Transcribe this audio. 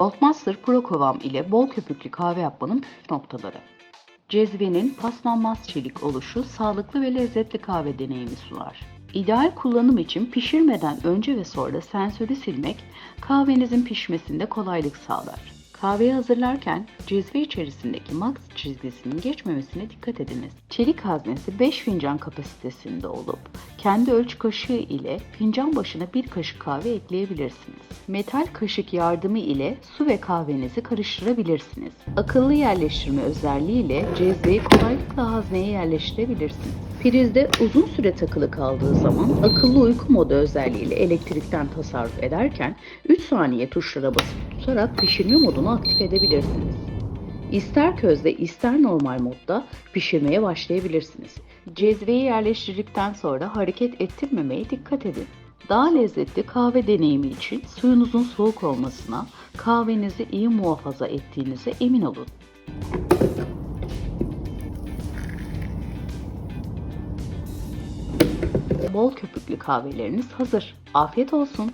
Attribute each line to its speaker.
Speaker 1: Goldmaster Pro Kovam ile bol köpüklü kahve yapmanın püf noktaları. Cezvenin paslanmaz çelik oluşu sağlıklı ve lezzetli kahve deneyimi sunar. İdeal kullanım için pişirmeden önce ve sonra sensörü silmek kahvenizin pişmesinde kolaylık sağlar. Kahveyi hazırlarken cezve içerisindeki max çizgisinin geçmemesine dikkat ediniz. Çelik haznesi 5 fincan kapasitesinde olup kendi ölçü kaşığı ile fincan başına bir kaşık kahve ekleyebilirsiniz. Metal kaşık yardımı ile su ve kahvenizi karıştırabilirsiniz. Akıllı yerleştirme özelliği ile cezveyi kolaylıkla hazneye yerleştirebilirsiniz. Prizde uzun süre takılı kaldığı zaman akıllı uyku modu özelliğiyle elektrikten tasarruf ederken 3 saniye tuşlara basıp tutarak pişirme modunu aktif edebilirsiniz. İster közde ister normal modda pişirmeye başlayabilirsiniz. Cezveyi yerleştirdikten sonra hareket ettirmemeye dikkat edin. Daha lezzetli kahve deneyimi için suyunuzun soğuk olmasına, kahvenizi iyi muhafaza ettiğinize emin olun. Bol köpüklü kahveleriniz hazır. Afiyet olsun.